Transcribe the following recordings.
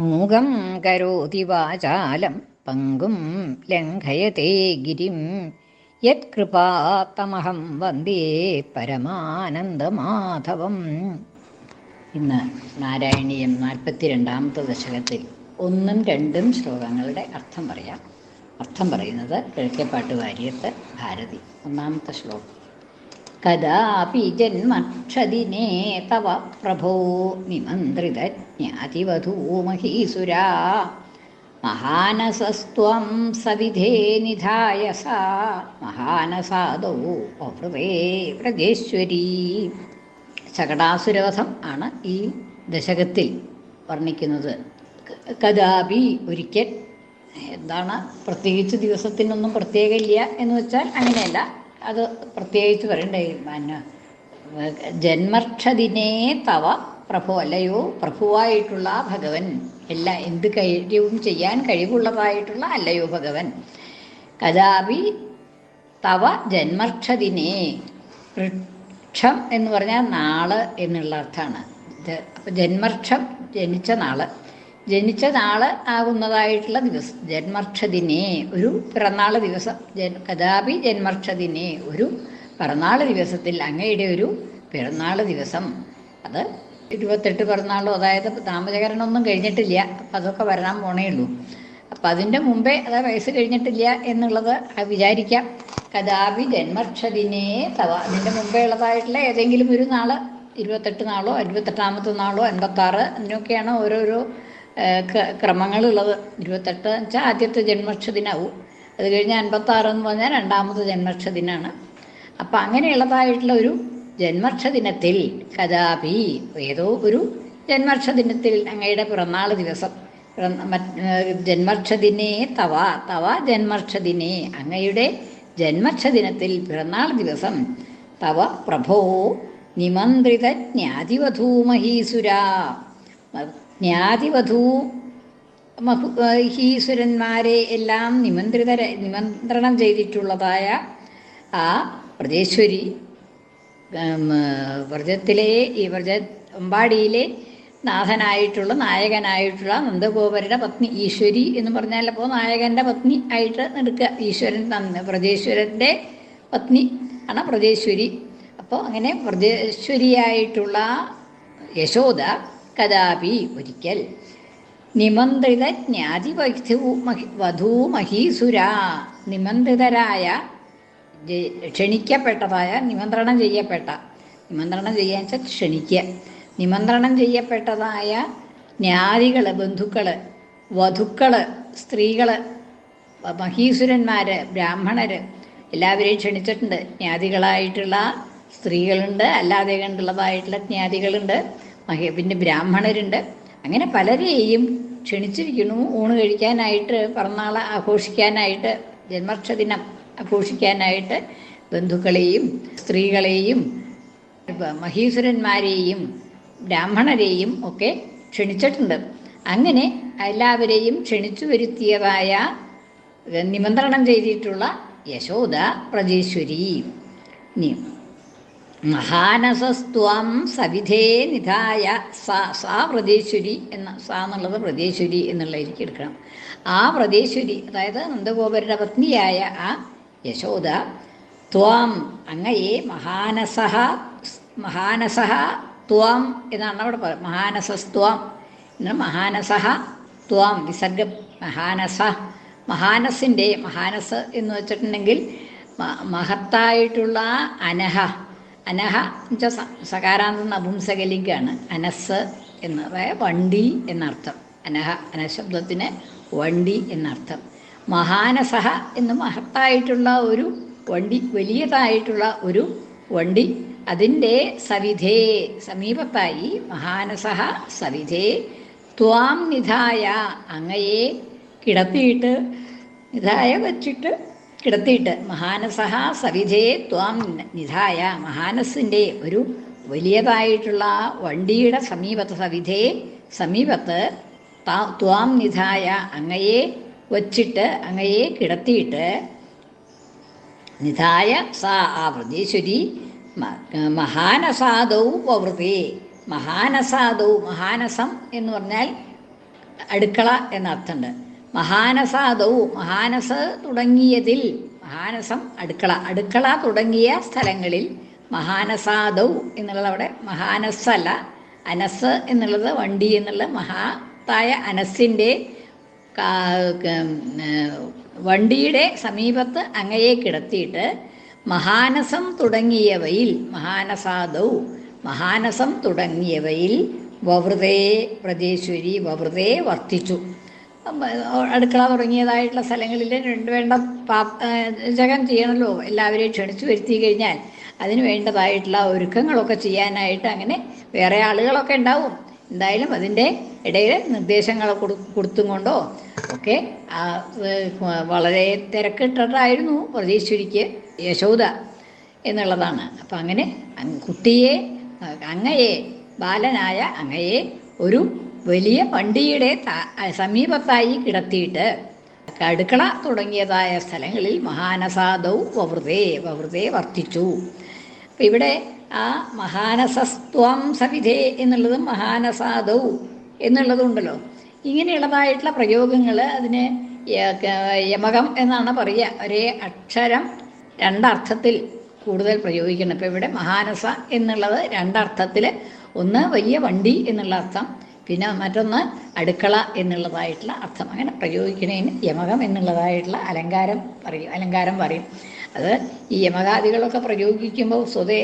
മൂകം കരോതി വാചാലം പങ്കും ലംഘയത്തെ ഗിരിം. യത്കൃപാത്തമഹം വന്ദേ പരമാനന്ദമാധവം. ഇന്ന് നാരായണീയം നാൽപ്പത്തിരണ്ടാമത്തെ ദശകത്തിൽ ഒന്നും രണ്ടും ശ്ലോകങ്ങളുടെ അർത്ഥം പറയാം. അർത്ഥം പറയുന്നത് കിഴക്കേപ്പാട്ട് വാര്യത്ത് ഭാരതി ഒന്നാമത്തെ ശ്ലോകം. ജന്മക്ഷദിനേ തവ പ്രഭോ നിമന്ത്രിതജ്ഞാതിവധൂ മഹീസുരാ മഹാനസസ്ത്വം സവിധേ നിധായ സാ. മഹാനസാദോ അവൃതേ വ്രജേശ്വരീ. ശകടാസുരവധം ആണ് ഈ ദശകത്തിൽ വർണിക്കുന്നത്. കഥാപി ഒരിക്കൽ എന്താണ് പ്രത്യേകിച്ച് ദിവസത്തിനൊന്നും പ്രത്യേകമില്ല എന്ന് വെച്ചാൽ അങ്ങനെയല്ല. അത് പ്രത്യേകിച്ച് പറയണ്ടേ പിന്നെ ജന്മക്ഷതിനേ തവ പ്രഭു അല്ലയോ പ്രഭുവായിട്ടുള്ള ഭഗവൻ. എല്ലാ എന്ത് കാര്യവും ചെയ്യാൻ കഴിവുള്ളതായിട്ടുള്ള അല്ലയോ ഭഗവൻ. കഥാപി തവ ജന്മർക്ഷദിനേ വൃക്ഷം എന്ന് പറഞ്ഞാൽ നാൾ എന്നുള്ള അർത്ഥമാണ്. അപ്പം ജന്മർക്ഷം ജനിച്ച നാൾ. ജനിച്ച നാൾ ആകുന്നതായിട്ടുള്ള ദിവസം. ജന്മർക്ഷദിനെ ഒരു പിറന്നാൾ ദിവസം. ജൻ കഥാപി ജന്മർക്ഷദിനെ ഒരു പിറന്നാൾ ദിവസത്തിൽ അങ്ങയുടെ ഒരു പിറന്നാൾ ദിവസം. അത് ഇരുപത്തെട്ട് പിറന്നാളും അതായത് നാമജകരണമൊന്നും കഴിഞ്ഞിട്ടില്ല. അപ്പം അതൊക്കെ വരാൻ പോണേ ഉള്ളൂ. അപ്പം അതിന്റെ മുമ്പേ അതായത് വയസ്സ് കഴിഞ്ഞിട്ടില്ല എന്നുള്ളത് വിചാരിക്കാം. കഥാപി ജന്മക്ഷദിനെ തവ. അതിന്റെ മുമ്പേ ഉള്ളതായിട്ടുള്ള ഏതെങ്കിലും ഒരു നാൾ ഇരുപത്തെട്ട് നാളോ ഇരുപത്തെട്ടാമത്തെ നാളോ അൻപത്താറ് അതിനൊക്കെയാണ് ഓരോരോ ക്രമങ്ങളുള്ളത്. ഇരുപത്തെട്ട് വെച്ചാൽ ആദ്യത്തെ ജന്മക്ഷദിനാവും അത് കഴിഞ്ഞ് അൻപത്താറ് എന്ന് പറഞ്ഞാൽ രണ്ടാമത്തെ ജന്മക്ഷദിനാണ് അപ്പം അങ്ങനെയുള്ളതായിട്ടുള്ള ഒരു ജന്മക്ഷദിനത്തിൽ കഥാപി ഏതോ ഒരു ജന്മക്ഷദിനത്തിൽ അങ്ങയുടെ പിറന്നാൾ ദിവസം. ജന്മക്ഷദിനെ തവ തവ ജന്മക്ഷദിനെ അങ്ങയുടെ ജന്മക്ഷദിനത്തിൽ പിറന്നാൾ ദിവസം തവ പ്രഭോ നിമന്ത്രിത ജ്ഞാതിവധൂ മഹീസുര ജ്ഞാതിവധൂ മഹീസുരന്മാരെ എല്ലാം നിമന്ത്രിത നിമന്ത്രണം ചെയ്തിട്ടുള്ളതായ ആ വ്രജേശ്വരി വ്രജത്തിലെ ഈ വ്രജ അമ്പാടിയിലെ നാഥനായിട്ടുള്ള നായകനായിട്ടുള്ള നന്ദഗോപരുടെ പത്നി ഈശ്വരി എന്ന് പറഞ്ഞാൽ അപ്പോൾ നായകന്റെ പത്നി ആയിട്ട് എടുക്കുക ഈശ്വരൻ വ്രജേശ്വരന്റെ പത്നി ആണ് വ്രജേശ്വരി. അപ്പോൾ അങ്ങനെ വ്രജേശ്വരിയായിട്ടുള്ള യശോദ കഥാപി ഒരിക്കൽ നിമന്ത്രിത ജ്ഞാതിവധൂ വധൂ മഹീസുര നിമന്ത്രിതരായ ക്ഷണിക്കപ്പെട്ടതായ നിമന്ത്രണം ചെയ്യപ്പെട്ട നിമന്ത്രണം ചെയ്യാൻ വെച്ചാൽ ക്ഷണിക്കുക നിമന്ത്രണം ചെയ്യപ്പെട്ടതായ ജ്ഞാതികൾ ബന്ധുക്കൾ വധുക്കൾ സ്ത്രീകൾ മഹീസുരന്മാർ ബ്രാഹ്മണർ എല്ലാവരെയും ക്ഷണിച്ചിട്ടുണ്ട്. ജ്ഞാതികളായിട്ടുള്ള സ്ത്രീകളുണ്ട് അല്ലാതെ കണ്ടുള്ളതായിട്ടുള്ള ജ്ഞാതികളുണ്ട് മഹി പിന്നെ ബ്രാഹ്മണരുണ്ട്. അങ്ങനെ പലരെയും ക്ഷണിച്ചിരിക്കുന്നു. ഊണ് കഴിക്കാനായിട്ട് പിറന്നാൾ ആഘോഷിക്കാനായിട്ട് ജന്മക്ഷദിനം ആഘോഷിക്കാനായിട്ട് ബന്ധുക്കളെയും സ്ത്രീകളെയും മഹീസുരന്മാരെയും ബ്രാഹ്മണരെയും ഒക്കെ ക്ഷണിച്ചിട്ടുണ്ട്. അങ്ങനെ എല്ലാവരെയും ക്ഷണിച്ചു വരുത്തിയതായ നിമന്ത്രണം ചെയ്തിട്ടുള്ള യശോദ പ്രജേശ്വരി. മഹാനസസ്ത്വം സവിധേ നിധായ സാ സാ വ്രതേശ്വരി എന്ന സാ എന്നുള്ളത് പ്രതീശ്വരി എന്നുള്ള എനിക്ക് എടുക്കണം. ആ വ്രതേശ്വരി അതായത് നന്ദഗോപരുടെ പത്നിയായ ആ യശോദ ത്വം അങ്ങയെ മഹാനസഹ മഹാനസഹ ത്വം എന്നാണ് അവിടെ പറയുന്നത്. മഹാനസസ്ത്വം എന്ന മഹാനസഹ ത്വം വിസർഗ മഹാനസ മഹാനസിന്റെ മഹാനസ് എന്ന് വെച്ചിട്ടുണ്ടെങ്കിൽ മഹത്തായിട്ടുള്ള അനഹ അനഹ എന്നുവെച്ചാൽ സകാരാന്ത നപുംസകലിംഗാണ് അനസ് എന്ന് അതായത് വണ്ടി എന്നർത്ഥം. അനഹ അനശബ്ദത്തിന് വണ്ടി എന്നർത്ഥം. മഹാനസഹ എന്ന് മഹത്തായിട്ടുള്ള ഒരു വണ്ടി വലിയതായിട്ടുള്ള ഒരു വണ്ടി അതിന്റെ സവിധേ സമീപത്തായി മഹാനസഹ സവിധേ ത്വാം നിധായ അങ്ങയെ കിടത്തിയിട്ട് നിധായ വച്ചിട്ട് കിടത്തിയിട്ട് മഹാനസഹ സവിധയെ ത്വാം നിധായ. മഹാനസിന്റെ ഒരു വലിയതായിട്ടുള്ള വണ്ടിയുടെ സമീപത്ത് സവിധയെ സമീപത്ത് ത്വാം നിധായ അങ്ങയെ വച്ചിട്ട് അങ്ങയെ കിടത്തിയിട്ട് നിധായ സാ ആ വൃതീശ്വരി മഹാനസാദൗ വവൃതേ. മഹാനസാദൗ മഹാനസം എന്ന് പറഞ്ഞാൽ അടുക്കള എന്ന അർത്ഥമുണ്ട് മഹാനസാദവും. മഹാനസ് തുടങ്ങിയതിൽ മഹാനസം അടുക്കള. അടുക്കള തുടങ്ങിയ സ്ഥലങ്ങളിൽ മഹാനസാദൗ എന്നുള്ളത് അവിടെ മഹാനസ്സല്ല അനസ് എന്നുള്ളത് വണ്ടി എന്നുള്ള മഹാത്തായ അനസിന്റെ വണ്ടിയുടെ സമീപത്ത് അങ്ങയെ കിടത്തിയിട്ട് മഹാനസം തുടങ്ങിയവയിൽ മഹാനസാദൗ മഹാനസം തുടങ്ങിയവയിൽ വവൃതേ പ്രജേശ്വരി വവൃതേ വർത്തിച്ചു. അടുക്കള തുടങ്ങിയതായിട്ടുള്ള സ്ഥലങ്ങളിൽ രണ്ട് വേണ്ട പാ ജകം ചെയ്യണമല്ലോ എല്ലാവരെയും ക്ഷണിച്ചു വരുത്തി കഴിഞ്ഞാൽ അതിന് വേണ്ടതായിട്ടുള്ള ഒരുക്കങ്ങളൊക്കെ ചെയ്യാനായിട്ട് അങ്ങനെ വേറെ ആളുകളൊക്കെ ഉണ്ടാവും. എന്തായാലും അതിന്റെ ഇടയിൽ നിർദ്ദേശങ്ങൾ കൊടു കൊടുത്തും കൊണ്ടോ ഒക്കെ വളരെ തിരക്കിട്ടിട്ടായിരുന്നു പ്രതീശ്വരിക്ക് യശോദ എന്നുള്ളതാണ്. അപ്പം അങ്ങനെ കുട്ടിയെ അങ്ങയെ ബാലനായ അങ്ങയെ ഒരു വലിയ വണ്ടിയുടെ സമീപത്തായി കിടത്തിയിട്ട് അടുക്കള തുടങ്ങിയതായ സ്ഥലങ്ങളിൽ മഹാനസാദൗ വവൃതേ വവൃതേ വർത്തിച്ചു. അപ്പം ഇവിടെ ആ മഹാനസസ്ത്വം സവിധേ എന്നുള്ളതും മഹാനസാദൗ എന്നുള്ളതുണ്ടല്ലോ. ഇങ്ങനെയുള്ളതായിട്ടുള്ള പ്രയോഗങ്ങൾ അതിന് യമകം എന്നാണ് പറയുക. ഒരേ അക്ഷരം രണ്ടർത്ഥത്തിൽ കൂടുതൽ പ്രയോഗിക്കണം. ഇപ്പം ഇവിടെ മഹാനസ എന്നുള്ളത് രണ്ടർത്ഥത്തിൽ ഒന്ന് വലിയ വണ്ടി എന്നുള്ള അർത്ഥം പിന്നെ മറ്റൊന്ന് അടുക്കള എന്നുള്ളതായിട്ടുള്ള അർത്ഥം. അങ്ങനെ പ്രയോഗിക്കുന്നതിന് യമകം എന്നുള്ളതായിട്ടുള്ള അലങ്കാരം പറയും അലങ്കാരം പറയും. അത് ഈ യമകാദികളൊക്കെ പ്രയോഗിക്കുമ്പോൾ സ്വതേ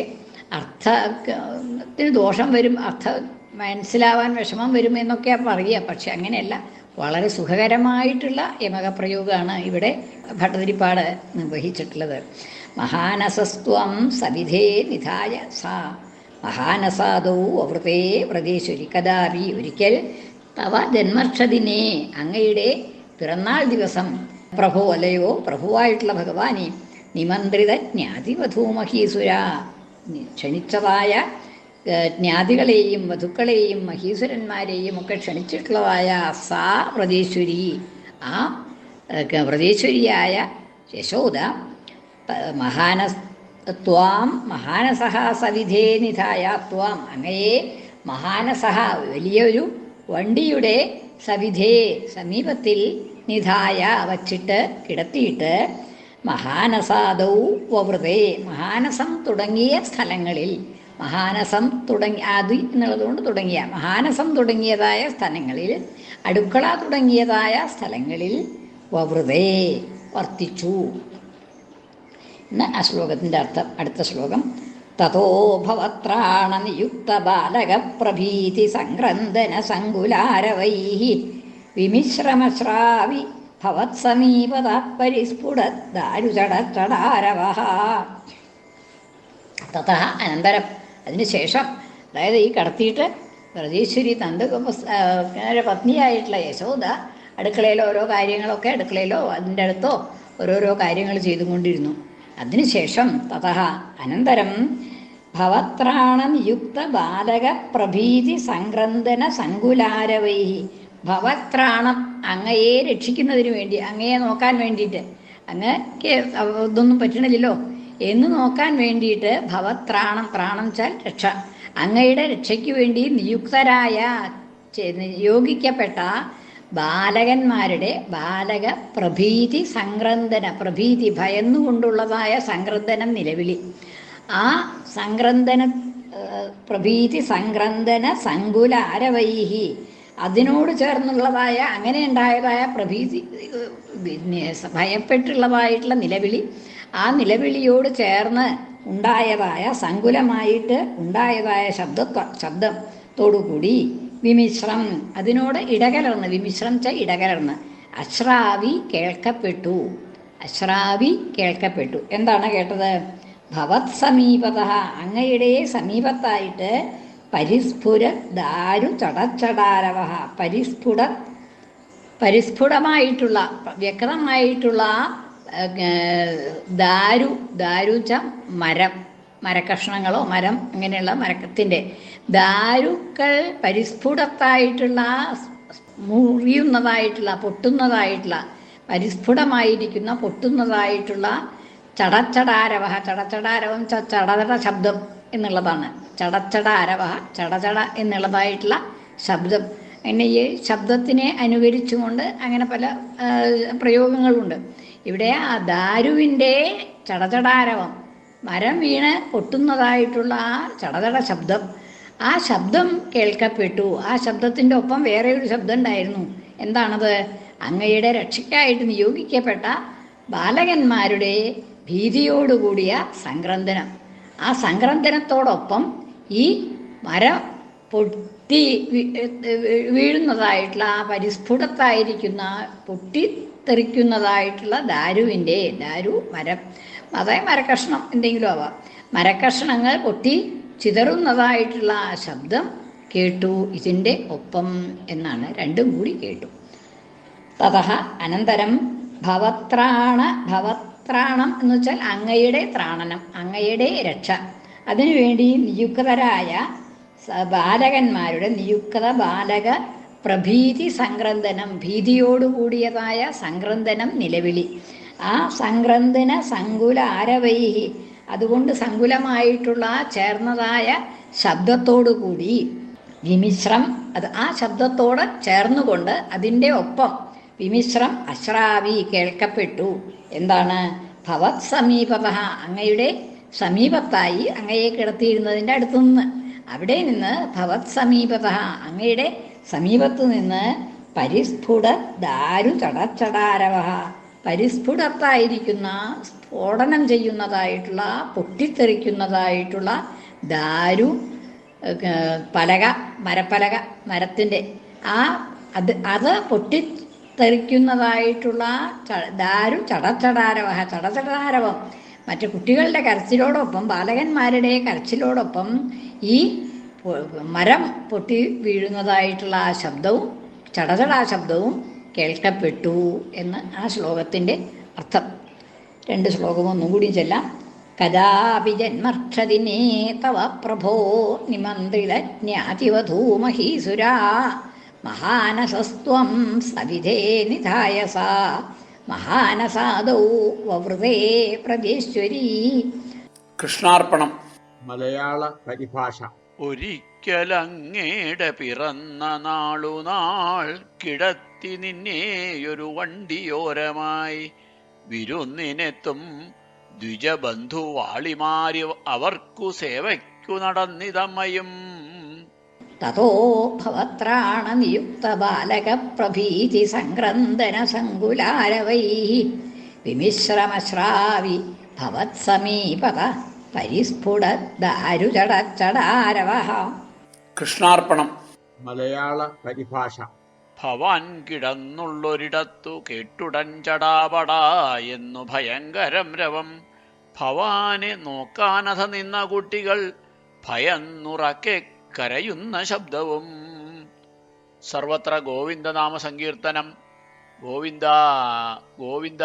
അർത്ഥത്തിന് ദോഷം വരും അർത്ഥ മനസ്സിലാവാൻ വിഷമം വരും എന്നൊക്കെയാണ് പറയുക. പക്ഷെ അങ്ങനെയല്ല വളരെ സുഖകരമായിട്ടുള്ള യമകപ്രയോഗമാണ് ഇവിടെ ഭട്ടതിരിപ്പാട് നിർവഹിച്ചിട്ടുള്ളത്. മഹാനസസ്ത്വം സവിധേ നിധായ സാ. മഹാനസാദോ അവൃതേ വ്രതേശ്വരി കഥാപി. ഒരിക്കൽ തവ ജന്മക്ഷതിനെ അങ്ങയുടെ പിറന്നാൾ ദിവസം പ്രഭു അല്ലയോ പ്രഭുവായിട്ടുള്ള ഭഗവാനെ നിമന്ത്രിത ജ്ഞാതിവധൂമഹീസുര ക്ഷണിച്ചതായ ജ്ഞാതികളെയും വധുക്കളെയും മഹീസുരന്മാരെയും ഒക്കെ ക്ഷണിച്ചിട്ടുള്ളതായ സാ വ്രതേശ്വരി. ആ വ്രതേശ്വരിയായ യശോദ ത- മഹാന ത്വാം മഹാനസഹ സവിധേ നിധായ ത്വാം. അങ്ങയെ മഹാനസഹ വലിയൊരു വണ്ടിയുടെ സവിധേ സമീപത്തിൽ നിധായ വച്ചിട്ട് കിടത്തിയിട്ട് മഹാനസാദൗ വവൃതേ. മഹാനസം തുടങ്ങിയ സ്ഥലങ്ങളിൽ മഹാനസം തുടങ്ങി ആദി എന്നുള്ളതുകൊണ്ട് തുടങ്ങിയ മഹാനസം തുടങ്ങിയതായ സ്ഥലങ്ങളിൽ അടുക്കള തുടങ്ങിയതായ സ്ഥലങ്ങളിൽ വവൃതേ വർത്തിച്ചു. ആ ശ്ലോകത്തിന്റെ അർത്ഥം അടുത്ത ശ്ലോകം. തതോ ഭവത്രാണ നിയുക്ത ബാലക പ്രഭീതി സംക്രന്ദന സങ്കുലാരവൈ വിമിശ്രമശ്രാവി ഭവത്സമീപത പരിസ്ഫുടദാരുചടചടാരവ തഥ അനന്തരം അതിനുശേഷം അതായത് ഈ കടത്തിയിട്ട് വ്രതീശ്വരി തന്ത പത്നിയായിട്ടുള്ള യശോദ അടുക്കളയിലോ ഓരോ കാര്യങ്ങളൊക്കെ അടുക്കളയിലോ അതിന്റെ അടുത്തോ ഓരോരോ കാര്യങ്ങൾ ചെയ്തുകൊണ്ടിരുന്നു. അതിനുശേഷം തഥ അനന്തരം ഭവത്രാണം യുക്ത ബാലക പ്രഭീതി സംക്രന്ദന സങ്കുലാരവൈ ഭവത്രാണം അങ്ങയെ രക്ഷിക്കുന്നതിന് വേണ്ടി അങ്ങയെ നോക്കാൻ വേണ്ടിയിട്ട്. അങ്ങക്ക് ഇതൊന്നും പറ്റണില്ലല്ലോ. എന്ന് നോക്കാൻ വേണ്ടിയിട്ട് ഭവത്രാണം ത്രാണം ചാൽ രക്ഷ. അങ്ങയുടെ രക്ഷയ്ക്ക് വേണ്ടി നിയുക്തരായ നിയോഗിക്കപ്പെട്ട ബാലകന്മാരുടെ ബാലക പ്രഭീതി സംക്രന്ദന പ്രഭീതി ഭയന്നുകൊണ്ടുള്ളതായ സംക്രന്ദനം നിലവിളി. ആ സംക്രന്ദന പ്രഭീതി സംക്രന്ദന സങ്കുല അരവൈഹി. അതിനോട് ചേർന്നുള്ളതായ അങ്ങനെ ഉണ്ടായതായ പ്രഭീതി പിന്നെ ഭയപ്പെട്ടുള്ളതായിട്ടുള്ള നിലവിളി. ആ നിലവിളിയോട് ചേർന്ന് ഉണ്ടായതായ സങ്കുലമായിട്ട് ഉണ്ടായതായ ശബ്ദ ശബ്ദത്തോടുകൂടി വിമിശ്രം. അതിനോട് ഇടകലർന്ന് വിമിശ്രം ച ഇടകലർന്ന്. അശ്രാവി കേൾക്കപ്പെട്ടു. അശ്രാവി കേൾക്കപ്പെട്ടു. എന്താണ് കേട്ടത്? ഭവത് സമീപത. അങ്ങയുടെ സമീപത്തായിട്ട് പരിസ്ഫുര ദാരു ചടച്ചടാരവ. പരിസ്ഫുട പരിസ്ഫുടമായിട്ടുള്ള വ്യക്തമായിട്ടുള്ള ദാരു ദാരുച്ച മരം. മരക്കഷ്ണങ്ങളോ മരം അങ്ങനെയുള്ള മരത്തിന്റെ ദാരുക്കൾ പരിസ്ഫുടത്തായിട്ടുള്ള മുറിയുന്നതായിട്ടുള്ള പൊട്ടുന്നതായിട്ടുള്ള പരിസ്ഫുടമായിരിക്കുന്ന പൊട്ടുന്നതായിട്ടുള്ള ചടച്ചടാരവ ചടച്ചടാരവം ചടചട ശബ്ദം എന്നുള്ളതാണ്. ചടച്ചട അരവ ചടചട എന്നുള്ളതായിട്ടുള്ള ശബ്ദം. അങ്ങനെ ഈ ശബ്ദത്തിനെ അനുകരിച്ചുകൊണ്ട് അങ്ങനെ പല പ്രയോഗങ്ങളുണ്ട്. ഇവിടെ ആ ദാരുവിന്റെ ചടചടാരവം മരം വീണ് പൊട്ടുന്നതായിട്ടുള്ള ആ ചടതട ശബ്ദം. ആ ശബ്ദം കേൾക്കപ്പെട്ടു. ആ ശബ്ദത്തിന്റെ ഒപ്പം വേറെ ഒരു ശബ്ദം ഉണ്ടായിരുന്നു. എന്താണത്? അങ്ങയുടെ രക്ഷയ്ക്കായിട്ട് നിയോഗിക്കപ്പെട്ട ബാലകന്മാരുടെ ഭീതിയോടുകൂടിയ സംക്രന്ദനം. ആ സംക്രന്ദനത്തോടൊപ്പം ഈ മരം പൊട്ടി വീഴുന്നതായിട്ടുള്ള ആ പരിസ്ഫുടത്തായിരിക്കുന്ന പൊട്ടിത്തെറിക്കുന്നതായിട്ടുള്ള ദാരുവിന്റെ ദാരു മരം. അതായത് മരക്കഷ്ണം എന്തെങ്കിലും ആവാം. മരക്കഷ്ണങ്ങൾ പൊട്ടി ചിതറുന്നതായിട്ടുള്ള ആ ശബ്ദം കേട്ടു. ഇതിന്റെ ഒപ്പം എന്നാണ് രണ്ടും കൂടി കേട്ടു. തഥ അനന്തരം ഭവത്രാണ ഭവത്രാണം എന്ന് വെച്ചാൽ അങ്ങയുടെ ത്രാണനം അങ്ങയുടെ രക്ഷ. അതിനുവേണ്ടി നിയുക്തരായ ബാലകന്മാരുടെ നിയുക്ത ബാലക പ്രഭീതി സംക്രന്ദനം ഭീതിയോടുകൂടിയതായ സംക്രന്ദനം നിലവിളി. ആ സംക്രന്തിന് സങ്കുല ആരവൈഹി അതുകൊണ്ട് സങ്കുലമായിട്ടുള്ള ചേർന്നതായ ശബ്ദത്തോടുകൂടി വിമിശ്രം അത് ആ ശബ്ദത്തോട് ചേർന്നുകൊണ്ട് അതിന്റെ ഒപ്പം വിമിശ്രം അശ്രാവി കേൾക്കപ്പെട്ടു. എന്താണ്? ഭവത് സമീപത അങ്ങയുടെ സമീപത്തായി അങ്ങയെ കിടത്തിയിരുന്നതിന്റെ അടുത്തു നിന്ന് അവിടെ നിന്ന് ഭവത് സമീപത അങ്ങയുടെ സമീപത്തു നിന്ന് പരിസ്ഫുട ദാരു ചടച്ചടാരവ പരിസ്ഫുടത്തായിരിക്കുന്ന സ്ഫോടനം ചെയ്യുന്നതായിട്ടുള്ള പൊട്ടിത്തെറിക്കുന്നതായിട്ടുള്ള ദാരു പലക മരപ്പലക മരത്തിന്റെ ആ അത് അത് പൊട്ടിത്തെറിക്കുന്നതായിട്ടുള്ള ദാരു ചടച്ചടാരവ. ചടചടാരവം മറ്റു കുട്ടികളുടെ കരച്ചിലോടൊപ്പം ബാലകന്മാരുടെ കരച്ചിലോടൊപ്പം ഈ മരം പൊട്ടി വീഴുന്നതായിട്ടുള്ള ആ ശബ്ദവും ചടചടാ ശബ്ദവും കേൾക്കപ്പെട്ടു എന്ന് ആ ശ്ലോകത്തിന്റെ അർത്ഥം. രണ്ട് ശ്ലോകം ഒന്നും കൂടി ചെല്ലാം. കഥാപി ജന്മർക്ഷതിനേ തവ പ്രഭോ നിമന്ത്രിതജ്ഞാതിവധൂമഹീസുരാ മഹാനസസ്ത്വം സവിധേ നിധായസ മഹാനസാദൗ വവൃതേ പ്രജേശ്വരീ. കൃഷ്ണാർപ്പണം. മലയാള പരിഭാഷ. ഒരിക്കലങ്ങേടെ പിറന്ന നാളുനാൾ കിടത്തി നിന്നെയൊരു വണ്ടിയോരമായി വിരുന്നിനെത്തും ദ്വിജബന്ധുവാളിമാരി അവർക്കു സേവയ്ക്കു നടന്നിതമ്മയും. തതോ ഭവത്രാണ നിയുക്ത ബാലക പ്രഭീതി സംക്രന്ദന സങ്കുലാരവൈ വിമിശ്രമശ്രാവി ഭവത്സമീപത പരിസ്ഫുട കൃഷ്ണാർപ്പണം. മലയാള പരിഭാഷ. ഭവാൻ കിടന്നുള്ളൊരിടത്തു കേട്ടുടൻ ചടാപടാ എന്നു ഭയങ്കരം രവം. ഭവാനെ നോക്കാനഥ നിന്ന കുട്ടികൾ ഭയന്നുറക്കെ കരയുന്ന ശബ്ദവും. സർവത്ര ഗോവിന്ദനാമ സങ്കീർത്തനം ഗോവിന്ദ ഗോവിന്ദ.